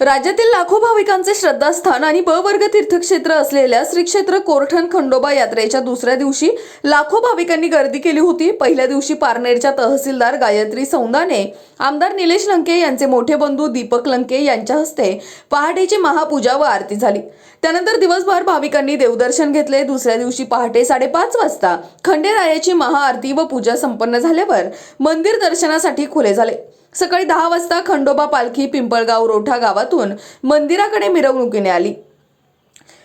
राज्यातील लाखो भाविकांचे श्रद्धास्थान आणि ब वर्ग तीर्थक्षेत्र असलेल्या श्री क्षेत्र कोरठण खंडोबा यात्रेच्या दुसऱ्या दिवशी लाखो भाविकांनी गर्दी केली होती. पहिल्या दिवशी पारनेरच्या तहसीलदार गायत्री सौंदाने आमदार निलेश लंके यांचे मोठे बंधू दीपक लंके यांच्या हस्ते पहाटेची महापूजा व आरती झाली. त्यानंतर दिवसभर भाविकांनी देवदर्शन घेतले. दुसऱ्या दिवशी पहाटे साडेपाच वाजता खंडेरायाची महाआरती व पूजा संपन्न झाल्यावर मंदिर दर्शनासाठी खुले झाले. सकाळी दहा वाजता खंडोबा पालखी पिंपळगाव रोठा गावातून मंदिराकडे मिरवणुकीने आली.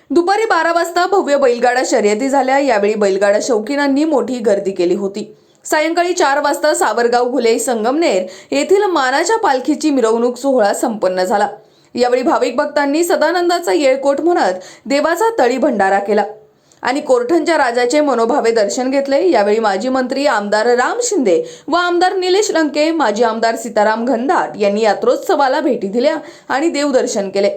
दुपारी बारा वाजता भव्य बैलगाडा शर्यती झाल्या. यावेळी बैलगाडा शौकीनांनी मोठी गर्दी केली होती. सायंकाळी चार वाजता सावरगाव घुले संगमनेर येथील मानाच्या पालखीची मिरवणूक सोहळा संपन्न झाला. यावेळी भाविक भक्तांनी सदानंदाचा येळकोट म्हणत देवाचा तळी भंडारा केला. आणि कोरठणच्या राजाचे मनोभावे दर्शन घेतले. यावेळी माजी मंत्री आमदार राम शिंदे व आमदार निलेश लंके माजी आमदार सीताराम घनदाट यांनी यात्रोत्सवाला भेटी दिल्या आणि देवदर्शन केले.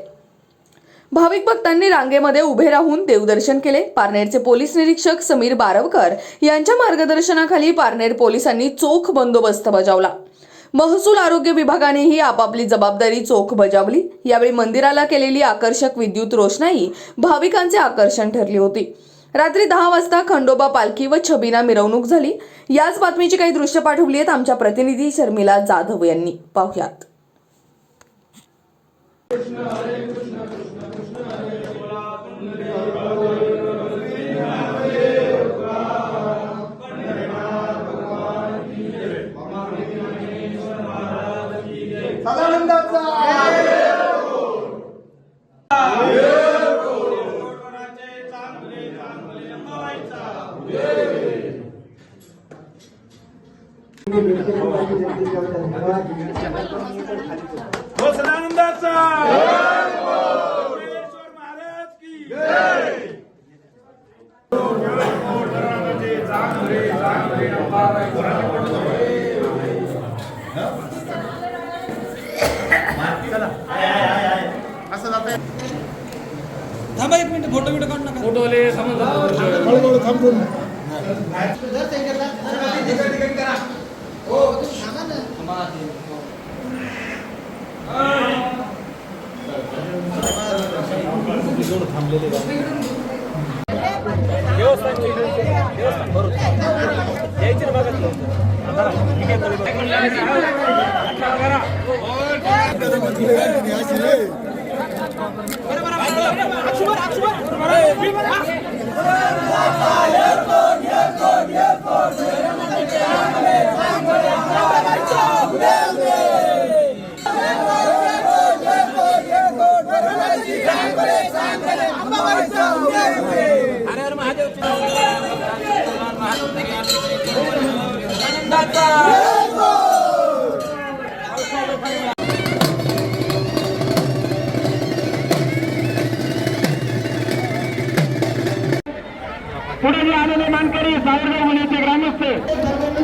भाविक भक्तांनी रांगेमध्ये उभे राहून देवदर्शन केले. पारनेरचे पोलीस निरीक्षक समीर बारवकर यांच्या मार्गदर्शनाखाली पारनेर पोलिसांनी चोख बंदोबस्त बजावला. महसूल आरोग्य विभागानेही आपापली जबाबदारी चोख बजावली. यावेळी मंदिराला केलेली आकर्षक विद्युत रोषणाई भाविकांचे आकर्षण ठरली होती. रात्री दहा वाजता खंडोबा पालखी व छबिना मिरवणूक झाली. याच बातमीची काही दृश्य पाठवली आहेत आमच्या प्रतिनिधी शर्मिला जाधव यांनी. पाहुयात. सदानंदाचा हो सदानंदाचा योगेश्वर महाराज की थांबा एक मिनिट फोटो बिटो काढू नका. ದೇವಸ್ಥಾನಕ್ಕೆ ದೇವಸ್ಥಾನ ಬರುತ್ತೆ ಜೈತಿನ ಭಾಗಕ್ಕೆ ಅದರ ಹೀಗೆ Yeah, yeah, yeah. पुढील आलेले मानकरी सावरगाव होण्याचे ग्रामस्थ.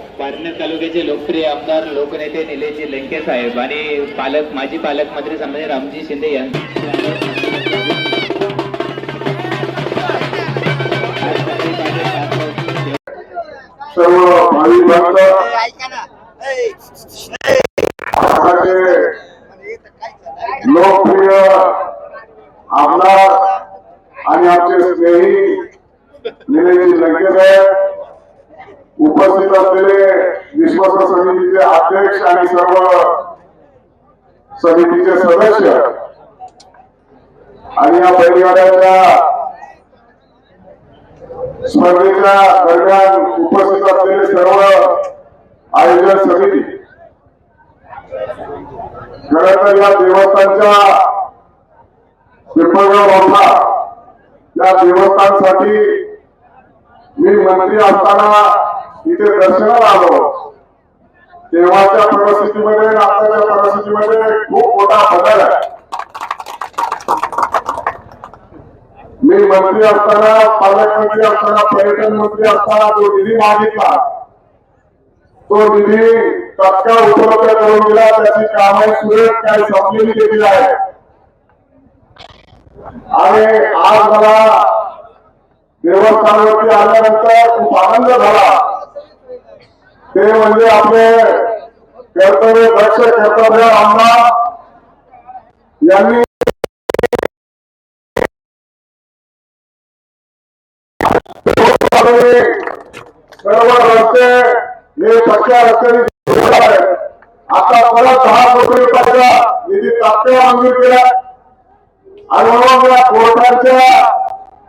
पारनेर तालुक्याचे लोकप्रिय आमदार लोकनेते निलेशजी लंके साहेब आणि पालक माजी पालकमंत्री संभाजी रामजी शिंदे यांचे. सर्व भावी भक्त लोकप्रिय आमदार आणि आमचे स्नेही निलेश लंके साहेब उपस्थित असलेले विश्वास समितीचे अध्यक्ष आणि सर्व समितीचे सदस्य आणि या बैलगाड्याच्या स्पर्धेच्या दरम्यान उपस्थित असलेले सर्व आयोजन समिती खर तर या देवस्थानच्या पिंपळगाव मोठा या देवस्थानसाठी मी मंत्री असताना इथे दर्शनाला आलो. तेव्हाच्या परिस्थितीमध्ये आताच्या परिस्थितीमध्ये खूप मोठा बदल आहे. मी मंत्री असताना पालकमंत्री असताना पर्यटन मंत्री असताना जो निधी मागितला तो निधी तत्काळ उपलब्ध करून दिला. त्याची कामे सुरेख काही संपलेली गेलेली आहे आणि आज मला देवस्थानावरती आल्यानंतर खूप आनंद झाला. ते म्हणजे आपले कर्तव्य दक्ष कर्तव्य आमदार यांनी सर्व रस्ते हे पक्क्या रस्त्याने आता परत दहा कोटी रुपयाचा निधी तात्काळ मंजूर केला आणि म्हणून या कोर्टाच्या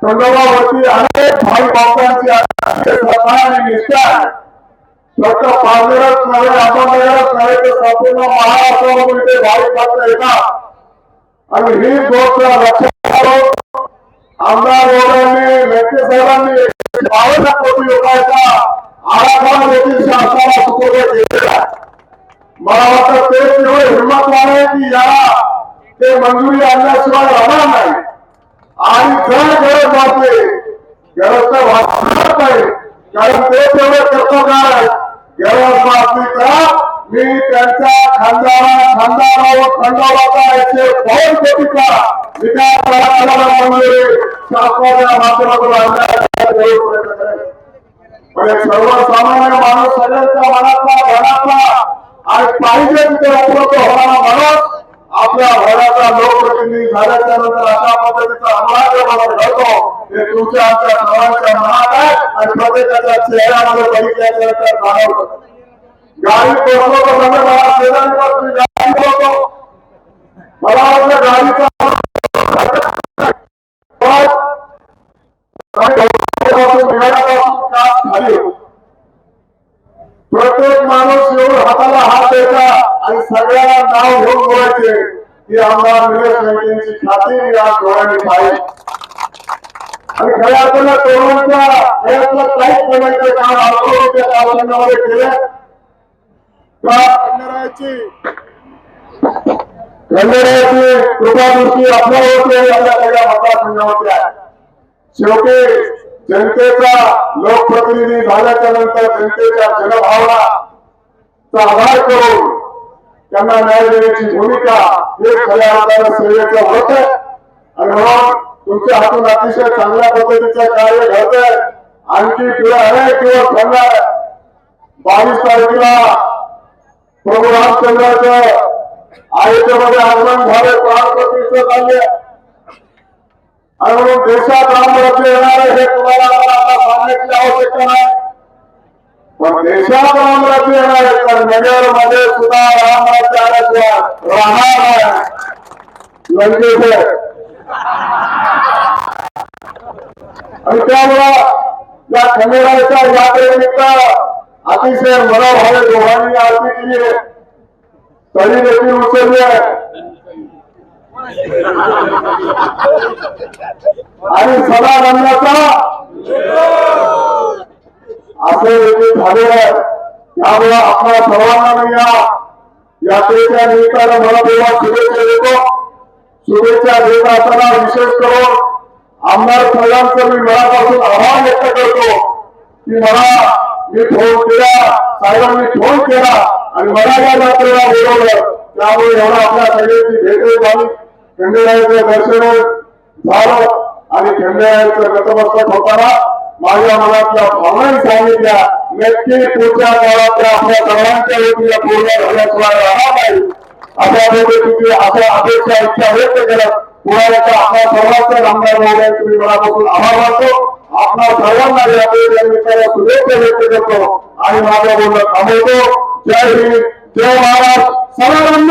संदर्भावरती अनेक भाई भक्तांची निष्ठा आहे. फक्त पारनेरच नव्हे अहमदनगरच नव्हे तर संपूर्ण महाराष्ट्रामध्ये इथे भाविक भक्त येतात आणि ही गोष्ट लक्षात घालून आमदार मोदयांनी व्यक्ती साहेबांनी बावन्न कोटी रुपयाचा आराखडा देखील शासनाला सुपूर्द केलेला आहे. मला वाटतं ते तेवढे हिंमतवान की याला ते मंजुरी आणल्याशिवाय राहणार नाही. आणि जर गरज वाटते गरज तर वाटणार नाही. कारण ते तेवढे कर्तव्य आहेत मी त्यांच्या खानदारा खानदारावर खंडोबाचा एकशे दोन कोटीचा विकास करायला शासनाच्या माध्यमातून म्हणजे सर्वसामान्य माणूस सगळ्यांच्या मनातला घरातला आणि पाहिजे तिथे उपलब्ध होणारा माणूस. आपल्या घराचा लोकप्रतिनिधी झाल्याच्यानंतर अशा पद्धतीचा अमराज्य मला घडतो हे तुमच्या आमच्या सर्वांच्या मनात आहे आणि प्रत्येकाच्या चेहऱ्यामध्ये बघितल्याच्या नंतर जाणवतं. गाडी बसलो तर म्हणजे मला शेजारी बसली गाडी बोलतो मला वाटलं गाडीचा खाली होतो प्रत्येक माणूस येऊन हाताला हात द्यायचा आणि सगळ्यांना नाव घेऊन बोलायचे की आमदार निलेश लंकेंची खाती मी आज डोळ्यांनी पाहिजे आणि खऱ्या अर्थाला तरुणांच्या वयातलं काहीच बनायचं काम आंदोलनाच्या कालखंडामध्ये केले. का खंडेरायाची खंडेरायाची कृपादृष्टी आपल्यावरती आहे, आपल्या सगळ्या मतदारसंघावरती आहे. शेवटी जनतेचा लोकप्रतिनिधी झाल्याच्यानंतर जनतेच्या जनभावना आधार करून त्यांना न्याय देण्याची भूमिका हे खऱ्या अर्थानं सेवेचं व्रत आहे. आणि म्हणून तुमच्या हातून अतिशय चांगल्या पद्धतीचं कार्य घडत आहे आणखी पुढे अनेक दिवस घडणार बावीस तारखेला प्रभू रामचंद्राचं आयोजनामध्ये आगमन झालं. प्राण चालले आणि देशात रामराज्य येणार आहे हे तुम्हाला मला आता सांगण्याची आवश्यकता नाही. पण देशात रामराज्य येणार आहे तर नगरमध्ये सुद्धा रामराज्य आल्याशिवाय राहणार नाही. म्हणजे लंकेचे आणि त्यामुळं या खंडेरायाच्या यात्रेनिमित्त अतिशय मनोभावे दोघांनी आरती केली तरी देखील उचलली आहे. आणि सदा रंगाचा असे देखील झाले आहे. त्यामुळे आपल्या सर्वांना या यात्रेच्या निमित्तानं मला तेव्हा शुभेच्छा देतो. शुभेच्छा देत असताना विशेष करून आमदार सर्वांचं मी मनापासून आभार व्यक्त करतो की मला मी फोन केला साहेबांनी फोन केला आणि मला या यात्रेला बोलवलं. त्यामुळे एवढा आपल्या सगळ्यांची भेट झाली. खंडेरायाचं दर्शन झालं आणि खंडेरायाचं गतमस्तक होताना माझ्या मनातल्या भावनाही सांगितल्या नक्की पुढच्या काळातल्या आपल्या सर्वांच्या वतीने पूर्ण झाल्याशिवाय राहणार नाही. अशा पद्धतीची अशा अपेक्षा इच्छा व्यक्त करत पुण्याच्या आपल्या सर्वांच्या आमदार महोदयांचे मी मनापासून आभार मानतो. आपल्या सर्वांना या निमित्ताने शुभेच्छा व्यक्त करतो आणि माझ्या बोलणं थांबवतो. जय हिंद जय महाराज सदानंद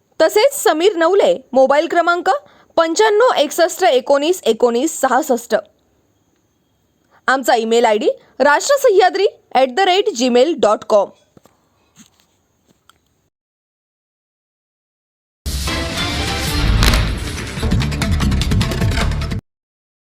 तसेच समीर नवले मोबाईल क्रमांक पंच्याण्णव एकसष्ट एकोणीस एकोणीस सहासष्ट. आमचा email I D Rashtrasahyadri at the rate Gmail dot com